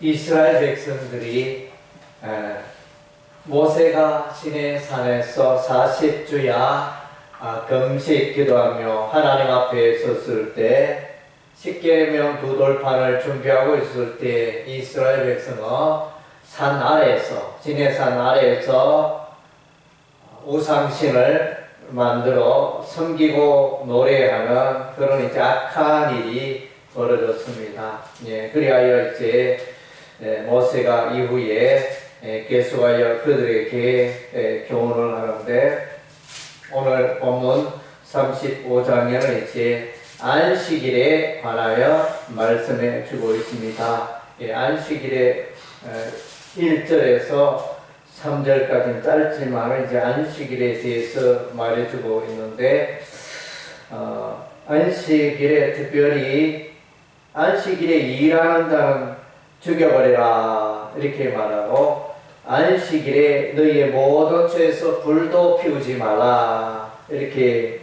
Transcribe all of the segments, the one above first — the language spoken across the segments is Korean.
이스라엘 백성들이 모세가 시내 산에서 40주야 아, 금식 기도하며 하나님 앞에 섰을 때 십계명 두 돌판을 준비하고 있을 때 이스라엘 백성은 산 아래에서 진해 산 아래에서 우상신을 만들어 섬기고 노래하는 그런 이제 악한 일이 벌어졌습니다. 예, 그리하여 이제 예, 모세가 이후에 예, 계속하여 그들에게 교훈을 하는데 오늘 본문 35장에는 이제 안식일에 관하여 말씀해 주고 있습니다. 예, 안식일에 1절에서 3절까지는 짧지만 이제 안식일에 대해서 말해주고 있는데 어, 안식일에 특별히 안식일에 자는 죽여버리라 이렇게 말하고 안식일에 너희의 모든 죄에서 불도 피우지 말라 이렇게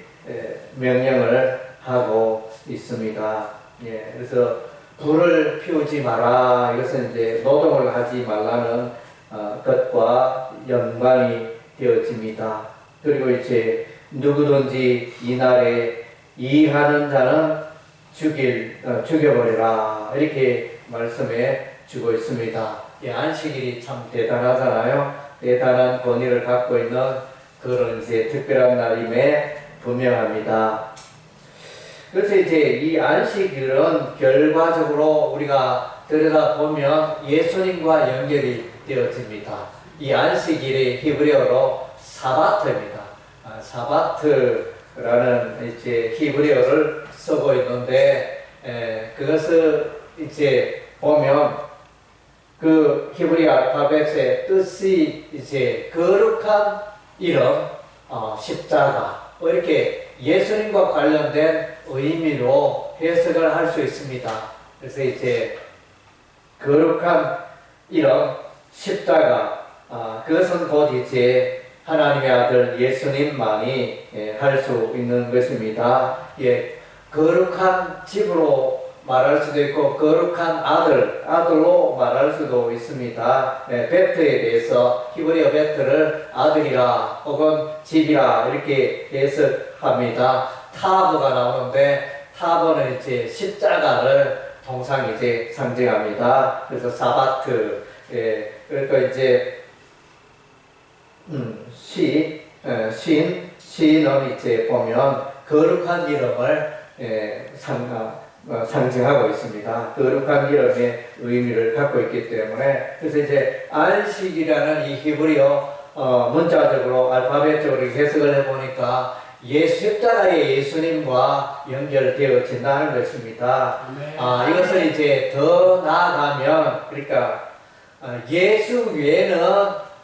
명령을 하고 있습니다. 예, 그래서 불을 피우지 마라 이것은 이제 노동을 하지 말라는 어, 것과 연관이 되어집니다. 그리고 이제 누구든지 이날에 일하는 자는 죽일 어, 죽여버리라 이렇게 말씀해 주고 있습니다. 이 안식일이 참 대단하잖아요. 대단한 권위를 갖고 있는 그런 이제 특별한 날임에 분명합니다. 그래서 이제 이 안식일은 결과적으로 우리가 들여다보면 예수님과 연결이 되어집니다. 이 안식일이 히브리어로 사바트입니다. 아, 사바트라는 이제 히브리어를 쓰고 있는데 에, 그것을 이제 보면 그 히브리 알파벳의 뜻이 이제 거룩한 이름 어, 십자가 뭐 이렇게 예수님과 관련된 의미로 해석을 할 수 있습니다. 그래서 이제 거룩한 이름 십자가 아, 그것은 곧 이제 하나님의 아들 예수님만이 예, 할수 있는 것입니다. 예, 거룩한 집으로 말할 수도 있고 거룩한 아들, 아들로 말할 수도 있습니다. 네, 베트에 대해서 히브리어 베트를 아들이라 혹은 집이라 이렇게 해석합니다. 타버가 나오는데 타버는 이제 십자가를 통상 이제 상징합니다. 그래서 사바트, 예, 그러니까 이제 음, 시, 에, 신, 시는 이제 보면 거룩한 이름을 예, 상, 어, 상징하고 있습니다. 거룩한 이름의 의미를 갖고 있기 때문에 그래서 이제 안식이라는 이 히브리어 어, 문자적으로 알파벳적으로 해석을 해보니까 예수 십자가의 예수님과 연결되어진다는 것입니다. 아, 이것을 이제 더 나아가면 그러니까 어, 예수 외에는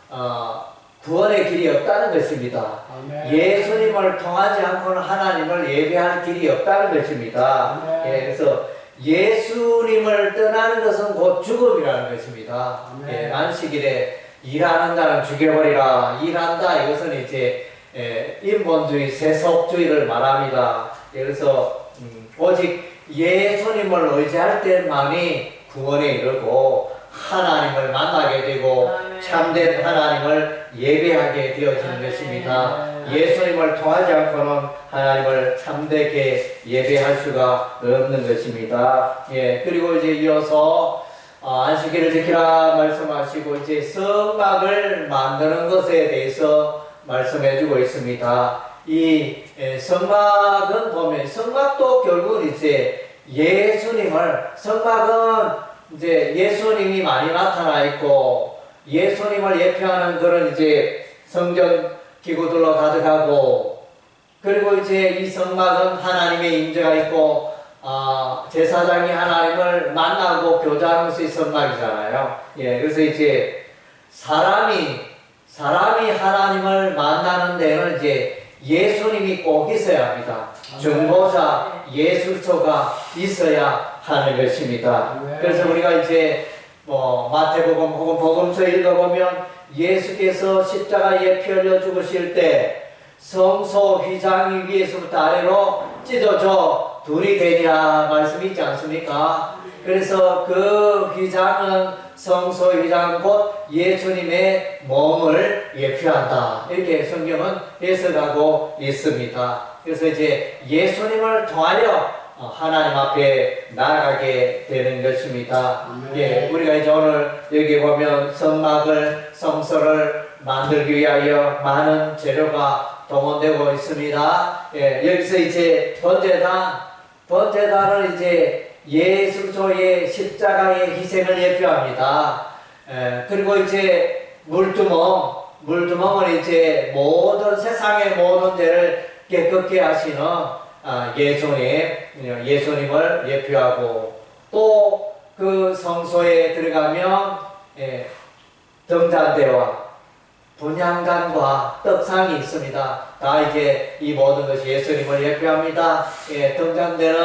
어, 구원의 길이 없다는 것입니다. 아멘. 예수님을 통하지 않고는 하나님을 예배할 길이 없다는 것입니다. 예, 그래서 예수님을 떠나는 것은 곧 죽음이라는 것입니다. 예, 안식일에 일하는 자는 죽여버리라. 일한다. 이것은 이제 예, 인본주의, 세속주의를 말합니다. 예, 그래서 음, 오직 예수님을 의지할 때만이 구원에 이르고 하나님을 만나게 되고 참된 하나님을 예배하게 되어지는 것입니다. 예수님을 통하지 않고는 하나님을 참되게 예배할 수가 없는 것입니다. 예, 그리고 이제 이어서 어, 안식일을 지키라 말씀하시고 이제 성막을 만드는 것에 대해서 말씀해주고 있습니다. 이 예, 성막은 보면 성막도 결국 이제 예수님을 성막은 이제 예수님이 많이 나타나 있고 예수님을 예표하는 그런 이제 성전 기구들로 가득하고 그리고 이제 이 성막은 하나님의 임재가 있고 어, 제사장이 하나님을 만나고 교제하는 것이 성막이잖아요. 예, 그래서 이제 사람이 사람이 하나님을 만나는 데는 이제 예수님이 꼭 있어야 합니다. 중보자 예술초가 있어야 하는 것입니다. 그래서 우리가 이제 뭐 마태복음 혹은 복음서 읽어보면 예수께서 십자가에 피 흘려 죽으실 때 성소 휘장 위에서부터 아래로 찢어져 둘이 되냐 말씀이 있지 않습니까? 그래서 그 휘장은 성소 휘장 곧 예수님의 몸을 예표한다. 이렇게 성경은 해석하고 있습니다. 그래서 이제 예수님을 통하여 어, 하나님 앞에 나아가게 되는 것입니다. 예, 우리가 이제 오늘 여기 보면 성막을 성소를 만들기 위하여 많은 재료가 동원되고 있습니다. 예, 여기서 이제 번제단, 번제단을 이제 예수 그리스도의 십자가의 희생을 예표합니다. 예, 그리고 이제 물두멍, 물두멍은 이제 모든 세상의 모든 죄를 깨끗게 하시는 아, 예수님, 예수님을 예표하고 또 그 성소에 들어가면 예, 등잔대와 분향단과 떡상이 있습니다. 다 이제 이 모든 것이 예수님을 예표합니다. 예, 등잔대는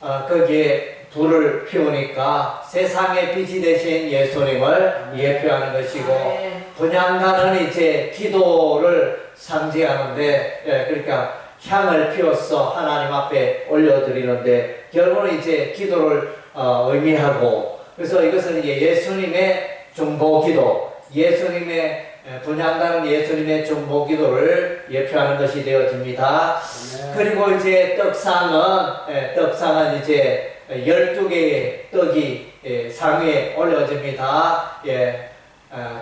어, 거기에 불을 피우니까 세상의 빛이 되신 예수님을 예표하는 것이고 분향단은 이제 기도를 상징하는데 예, 그러니까 향을 피워서 하나님 앞에 올려드리는데 결국은 이제 기도를 어, 의미하고 그래서 이것은 이제 예수님의 중보기도 예수님의 예, 분양단은 예수님의 중보기도를 예표하는 것이 되어집니다. 그리고 이제 떡상은 예, 떡상은 이제 12개의 떡이 예, 상위에 올려집니다. 예, 아,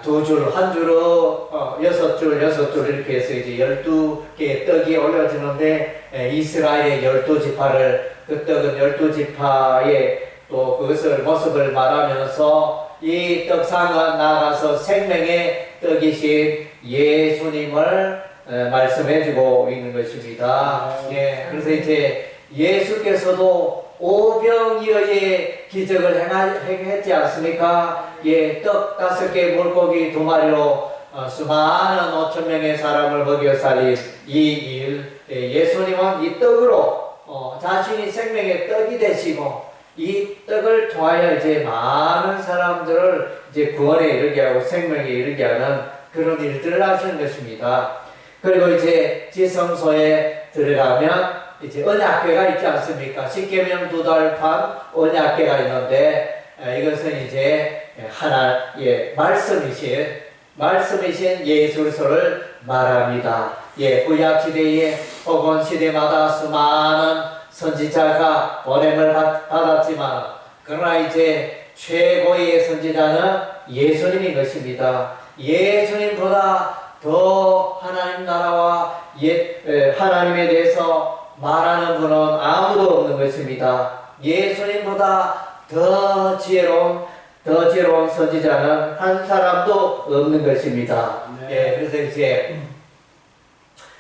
두 줄, 한 줄로 어, 여섯 줄, 여섯 줄 이렇게 해서 이제 열두 개의 떡이 올려지는데 에, 이스라엘의 열두 지파를 그 떡은 열두 지파의 또 그것을 모습을 말하면서 이 떡상은 나아가서 생명의 떡이신 예수님을 에, 말씀해주고 있는 것입니다. 예, 그래서 이제 예수께서도 오병이어의 기적을 행했지 않습니까? 예, 떡 다섯 개, 물고기 두 마리로 어, 수많은 오천 명의 사람을 먹여 살린 이 일, 예, 예수님은 이 떡으로 어, 자신이 생명의 떡이 되시고 이 떡을 통하여 이제 많은 사람들을 이제 구원에 이르게 하고 생명에 이르게 하는 그런 일들을 하시는 것입니다. 그리고 이제 지성소에 들어가면 이제 언약궤가 있지 않습니까? 십계명 두달반 언약궤가 있는데 에, 이것은 이제 하나의 말씀이신 말씀이신 예수 그리스도를 말합니다. 예, 구약 시대에 혹은 시대마다 수많은 선지자가 보냄을 받, 받았지만 그러나 이제 최고의 선지자는 예수님인 것입니다. 예수님보다 더 하나님 나라와 예, 에, 하나님에 대해서 말하는 분은 아무도 없는 것입니다. 예수님보다 더 지혜로운 더 지혜로운 선지자는 한 사람도 없는 것입니다. 네. 예, 그래서 이제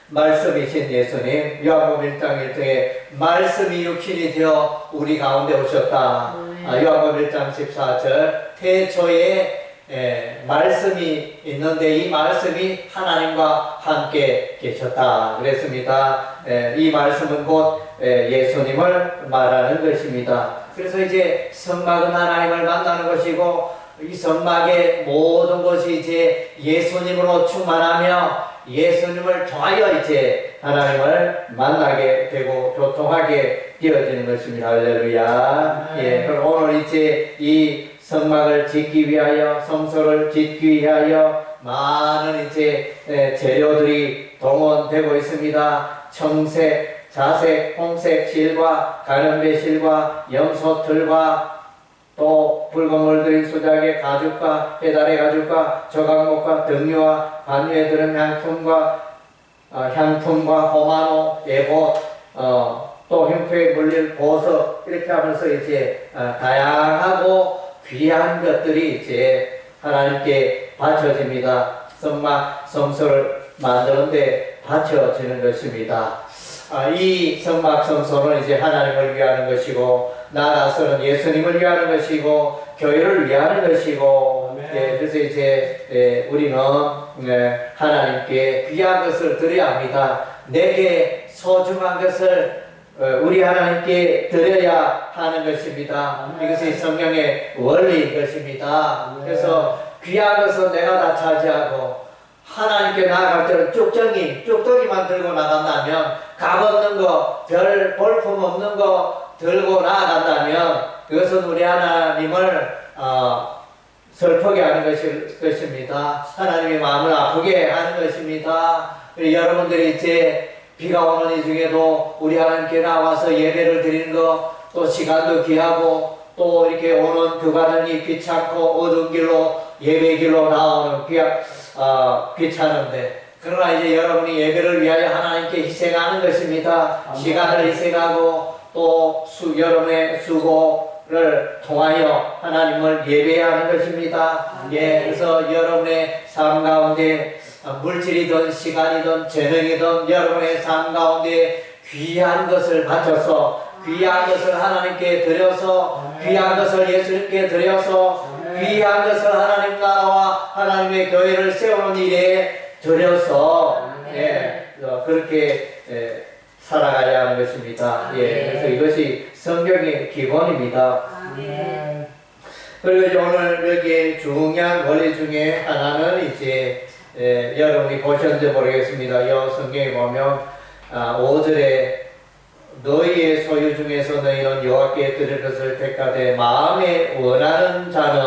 말씀이신 예수님 요한복음 1장 1장에 말씀이 육신이 되어 우리 가운데 오셨다. 아, 요한복음 1장 14절 태초에 예, 말씀이 있는데 이 말씀이 하나님과 함께 계셨다 그랬습니다. 예, 이 말씀은 곧 예, 예수님을 말하는 것입니다. 그래서 이제 성막은 하나님을 만나는 것이고 이 성막의 모든 것이 이제 예수님으로 충만하며 예수님을 통하여 이제 하나님을 만나게 되고 교통하게 되어지는 것입니다. 할렐루야. 예, 그럼 오늘 이제 이 성막을 짓기 위하여 성소를 짓기 위하여 많은 이제 에, 재료들이 동원되고 있습니다. 청색, 자색, 홍색 실과 가는배 실과 염소틀과 또 붉은 물들인 수작의 가죽과 해달의 가죽과 저각목과 등류와 반유에 들은 향품과 어, 향품과 호마노, 예봇, 어, 또 흉표에 물릴 보석 이렇게 하면서 이제 어, 다양하고 귀한 것들이 이제 하나님께 바쳐집니다. 성막 성소를 만드는데 바쳐지는 것입니다. 아, 이 성막 성소는 이제 하나님을 위하는 것이고 나아가서는 예수님을 위하는 것이고 교회를 위하는 것이고. 예, 그래서 이제 예, 우리는 예, 하나님께 귀한 것을 드려야 합니다. 내게 소중한 것을 어, 우리 하나님께 드려야 하는 것입니다. 아멘. 이것이 성경의 원리인 것입니다. 아멘. 그래서 귀한 것은 내가 다 차지하고 하나님께 나아갈 때는 쭉정이, 쭉덩이만 들고 나간다면 값 없는 거, 별 볼품 없는 거 들고 나아간다면 그것은 우리 하나님을 어, 슬프게 하는 것일 것입니다. 하나님의 마음을 아프게 하는 것입니다. 여러분들이 이제 비가 오는 이 중에도 우리 하나님께 나와서 예배를 드리는 것, 또 시간도 귀하고, 또 이렇게 오는 그 과정이 귀찮고 어두운 길로 예배 길로 나오는 귀, 어, 귀찮은데, 그러나 이제 여러분이 예배를 위하여 하나님께 희생하는 것입니다. 시간을 희생하고 또 수, 여러분의 수고를 통하여 하나님을 예배하는 것입니다. 예, 그래서 여러분의 삶 가운데 어, 물질이든 시간이든 재능이든 여러분의 삶 가운데 귀한 것을 바쳐서 귀한 것을 하나님께 드려서 귀한 것을 예수님께 드려서 귀한 것을 하나님 나라와 하나님의 교회를 세우는 일에 드려서 예, 어, 그렇게 예, 살아가야 하는 것입니다. 예, 그래서 이것이 성경의 기본입니다. 그리고 오늘 여기 중요한 원리 중에 하나는 이제 예, 여러분이 보셨는지 모르겠습니다. 이 성경에 보면 아, 5절에 너희의 소유 중에서 너희는 여호와께 드릴 것을 택하되 마음에 원하는 자는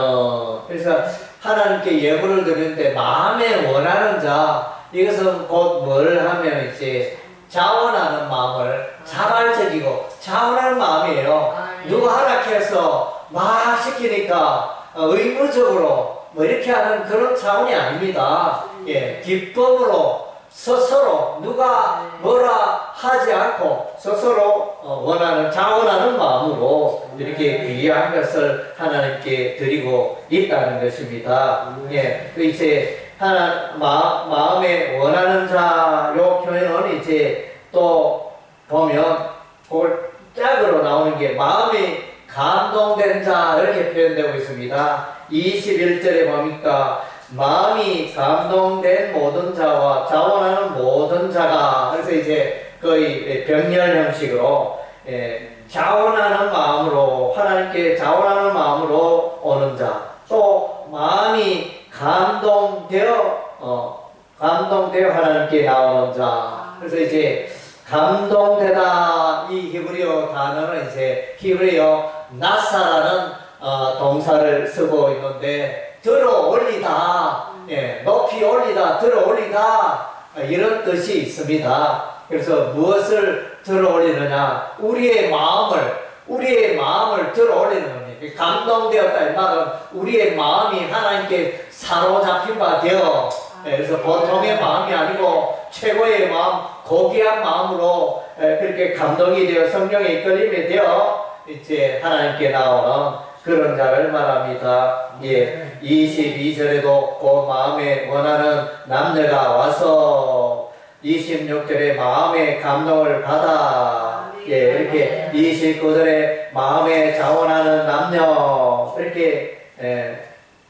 그래서 하나님께 예물을 드리는데 마음에 원하는 자 이것은 곧 뭘 하면 이제 자원하는 마음을 자발적이고 자원하는 마음이에요. 누가 허락해서 막 시키니까 어, 의무적으로 뭐 이렇게 하는 그런 차원이 아닙니다. 예, 기쁨으로 스스로 누가 뭐라 하지 않고 스스로 어, 원하는 자원하는 마음으로 이렇게 귀한 것을 하나님께 드리고 있다는 것입니다. 예, 그 이제 하나 마, 마음에 원하는 자요 표현은 이제 또 보면 그걸 짝으로 나오는 게 마음이 감동된 자 이렇게 표현되고 있습니다. 21절에 보니까? 마음이 감동된 모든 자와 자원하는 모든 자가. 그래서 이제 거의 병렬 형식으로 예, 자원하는 마음으로 하나님께 자원하는 마음으로 오는 자. 또 마음이 감동되어 어, 감동되어 하나님께 나오는 자. 그래서 이제 감동되다. 이 히브리어 단어는 이제 히브리어 나사라는 어, 동사를 쓰고 있는데 들어 올리다. 예, 높이 올리다 들어 올리다. 어, 이런 뜻이 있습니다. 그래서 무엇을 들어 올리느냐? 우리의 마음을 우리의 마음을 들어 올리는 겁니다. 감동되었다 이 말은. 우리의 마음이 하나님께 사로잡힌 바 되어. 예, 그래서 보통의 마음이 아니고 최고의 마음, 고귀한 마음으로 예, 그렇게 감동이 되어 성령의 이끌림이 되어 이제 하나님께 나오는 그런 자를 말합니다. 예, 22절에도 그 마음에 원하는 남녀가 와서 26절에 마음의 감동을 받아. 예, 이렇게 29절에 마음에 자원하는 남녀. 이렇게 예,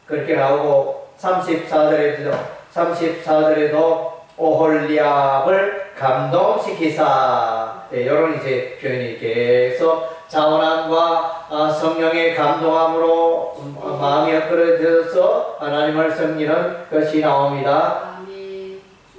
그렇게 나오고 34절에도 34절에도 오홀리압을 감동시키사. 예, 이런 이제 표현이 계속 자원함과 아, 성령의 감동함으로 음, 어, 마음이 엇그러져서 하나님을 섬기는 것이 나옵니다.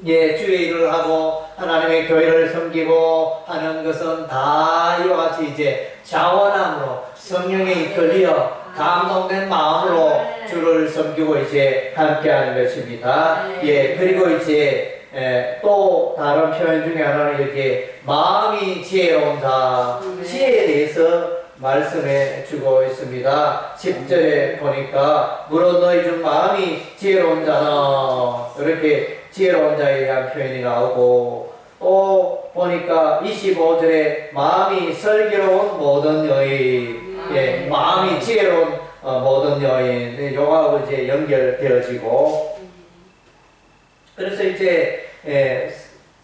예, 주의 일을 하고 하나님의 교회를 섬기고 하는 것은 다 이와 같이 이제 자원함으로 성령에 이끌려 감동된 마음으로 주를 섬기고 이제 함께하는 것입니다. 예, 그리고 이제 에, 또 다른 표현 중에 하나는 이렇게 마음이 지혜로운 자, 지혜에 대해서 말씀해 주고 있습니다. 10절에 보니까 물론 너희 중 마음이 지혜로운 자나 이렇게 지혜로운 자에 대한 표현이 나오고 또 보니까 25절에 마음이 슬기로운 모든 여인 예, 마음이 지혜로운 어, 모든 여인 네, 요하고 이제 연결되어지고 그래서 이제 예,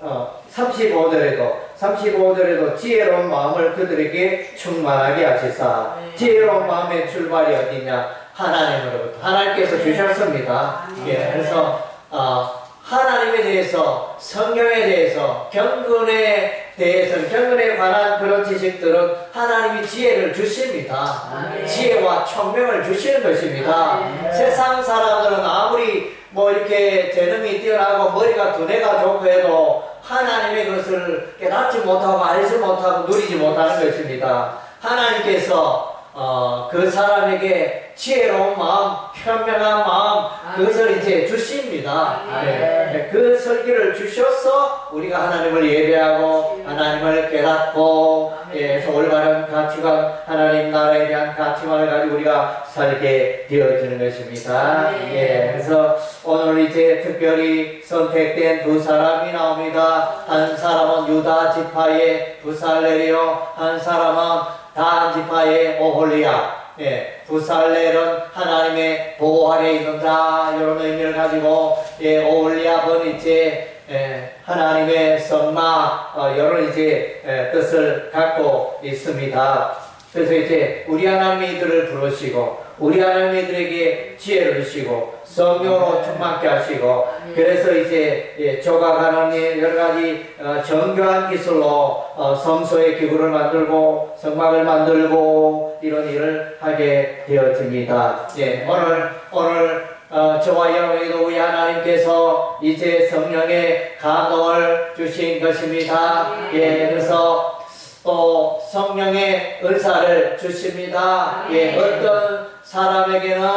어, 35절에도 35절에도 지혜로운 마음을 그들에게 충만하게 하시사. 지혜로운 마음의 출발이 어디냐? 하나님으로부터. 하나님께서 주셨습니다. 예, 그래서 어, 하나님에 대해서 성경에 대해서 경건에 대해서 경건에 관한 그런 지식들은 하나님이 지혜를 주십니다. 아멘. 지혜와 총명을 주시는 것입니다. 세상 사람들은 아무리 뭐 이렇게 재능이 뛰어나고 머리가 두뇌가 좋고 해도 하나님의 것을 깨닫지 못하고 알지 못하고 누리지 못하는 것입니다. 하나님께서 어, 그 사람에게 지혜로운 마음, 현명한 마음, 그것을 이제 주십니다. 네. 그 설교를 주셔서 우리가 하나님을 예배하고 하나님을 깨닫고. 예, 그래서 올바른 가치관, 하나님 나라에 대한 가치관을 가지고 우리가 살게 되어지는 것입니다. 예, 그래서 오늘 이제 특별히 선택된 두 사람이 나옵니다. 한 사람은 유다 지파의 부살레리요, 한 사람은 단 지파의 오홀리야. 예, 부살렐은 하나님의 보호 아래 있는 자 이런 의미를 가지고 예, 오홀리압은 이제 예, 하나님의 선마 어, 이런 이제 예, 뜻을 갖고 있습니다. 그래서 이제 우리 하나님이 이들을 부르시고 우리 하나님이 이들에게 지혜를 주시고 성령으로 충만케 하시고 그래서 이제 예, 조각하는 여러 가지 어, 정교한 기술로 어, 성소의 기구를 만들고 성막을 만들고 이런 일을 하게 되어집니다. 예, 오늘 오늘 어, 저와 여러분에도 우리 하나님께서 이제 성령의 감동을 주신 것입니다. 예, 그래서 또 성령의 은사를 주십니다. 예, 어떤 사람에게는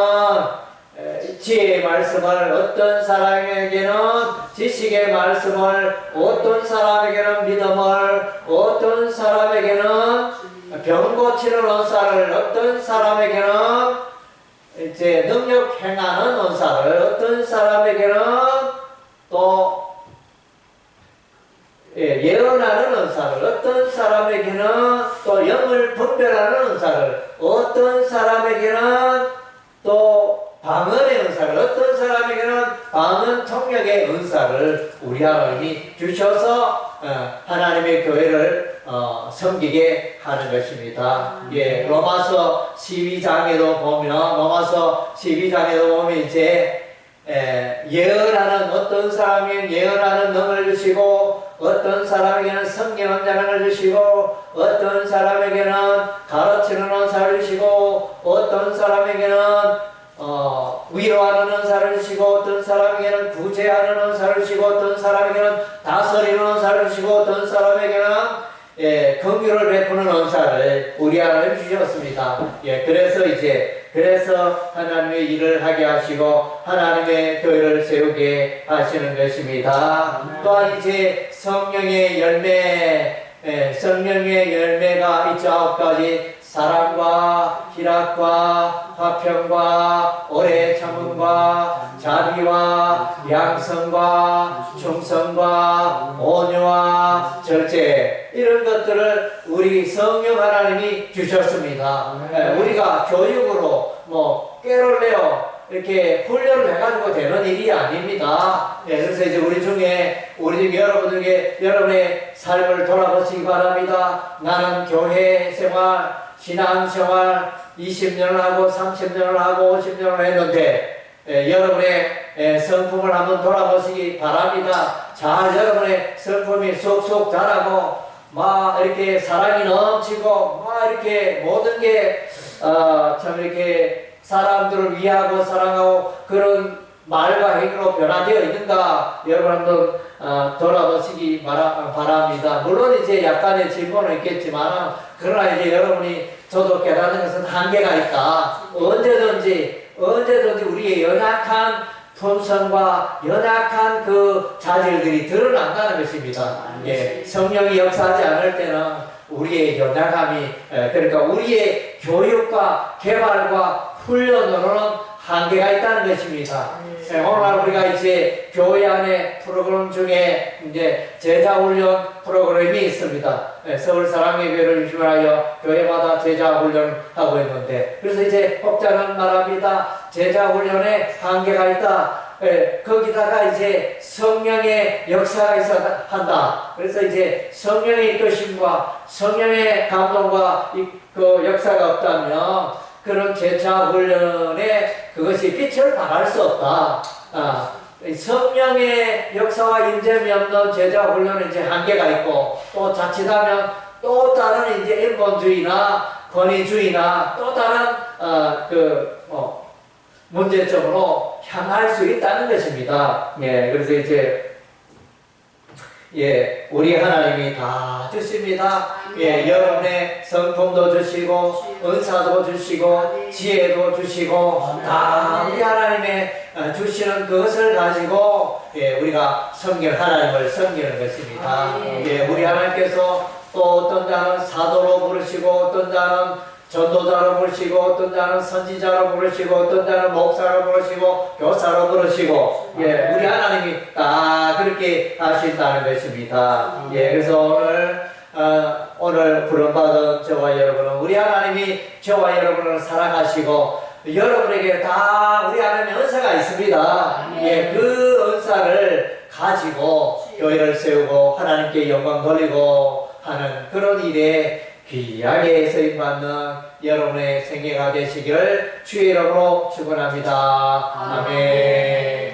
에, 지혜의 말씀을, 어떤 사람에게는 지식의 말씀을, 어떤 사람에게는 믿음을, 어떤 사람에게는 병 고치는 은사를, 어떤 사람에게는 이제 능력 행하는 은사를, 어떤 사람에게는 또 예, 예언하는 은사를, 어떤 사람에게는 또 영을 분별하는 은사를, 어떤 사람에게는 또 방언의 은사를, 어떤 사람에게는 방언 통역의 은사를 우리 하나님이 주셔서 어, 하나님의 교회를 어, 섬기게 하는 것입니다. 예, 로마서 12장에도 보면, 로마서 12장에도 보면 이제 에, 예언하는 어떤 사람에게는 예언하는 능을 주시고 어떤 사람에게는 성경 자랑을 주시고 어떤 사람에게는 가르치는 은사를 주시고 어떤 사람에게는 어, 위로하는 은사를 주시고 어떤 사람에게는 구제하는 은사를 주시고 어떤 사람에게는 다스리는 은사를 주시고 어떤 사람에게는 예, 긍휼을 베푸는 은사를 우리 하나님 주셨습니다. 예, 그래서 이제 그래서 하나님의 일을 하게 하시고 하나님의 교회를 세우게 하시는 것입니다. 또한 이제 성령의 열매, 예, 성령의 열매가 있죠 아홉 가지 사랑과 희락과 화평과 오래 참음과 자비와 양성과 충성과 온유와 절제 이런 것들을 우리 성령 하나님이 주셨습니다. 예, 우리가 교육으로 뭐 깨를 내어 이렇게 훈련을 해가지고 되는 일이 아닙니다. 예, 그래서 이제 우리 중에 우리 중 여러분 에게 여러분의 삶을 돌아보시기 바랍니다. 나는 교회 생활, 신앙 생활 20년을 하고 30년을 하고 50년을 했는데 예, 여러분의 예, 성품을 한번 돌아보시기 바랍니다. 잘 여러분의 성품이 쏙쏙 자라고 막 이렇게 사랑이 넘치고 막 이렇게 모든 게 어, 참 이렇게 사람들을 위하고 사랑하고 그런 말과 행위로 변화되어 있는가 여러분 한번 어, 돌아보시기 바라, 바랍니다. 물론 이제 약간의 진보는 있겠지만 그러나 이제 여러분이 저도 깨닫는 것은 한계가 있다. 언제든지 언제든지 우리의 연약한 품성과 연약한 그 자질들이 드러난다는 것입니다. 예, 성령이 역사하지 않을 때는 우리의 연약함이 에, 그러니까 우리의 교육과 개발과 훈련으로는 한계가 있다는 것입니다. 예, 오늘 우리가 이제 교회 안에 프로그램 중에 이제 제자 훈련 프로그램이 있습니다. 예, 서울 사랑의 교회를 중심하여 교회마다 제자 훈련을 하고 있는데 그래서 이제 혹자는 말합니다. 제자 훈련에 한계가 있다. 예, 거기다가 이제 성령의 역사가 있어야 한다. 그래서 이제 성령의 이끄심과 성령의 감동과 이, 그 역사가 없다면 그런 제자 훈련에 그것이 빛을 발할 수 없다. 아, 이 성령의 역사와 인재미 없는 제자 훈련은 이제 한계가 있고 또 자칫하면 또 다른 이제 일본주의나 권위주의나 또 다른 어, 그 뭐, 문제점으로 향할 수 있다는 것입니다. 예, 그래서 이제 예, 우리 하나님이 다 주십니다. 예, 여러분의 성품도 주시고, 은사도 주시고, 지혜도 주시고, 다 우리 하나님의 어, 주시는 그것을 가지고, 예, 우리가 섬기는 하나님을 섬기는 것입니다. 예, 우리 하나님께서 또 어떤 자는 사도로 부르시고, 어떤 자는 전도자로 부르시고 어떤 자는 선지자로 부르시고 어떤 자는 목사로 부르시고 교사로 부르시고 예 우리 하나님이 다 그렇게 하신다는 것입니다 예 그래서 오늘 어, 오늘 부름받은 저와 여러분은 우리 하나님이 저와 여러분을 사랑하시고 여러분에게 다 우리 하나님의 은사가 있습니다 예 그 은사를 가지고 교회를 세우고 하나님께 영광 돌리고 하는 그런 일에 귀하게 쓰임받는 여러분의 생애가 되시기를 주의 이름으로 축원합니다. 아멘.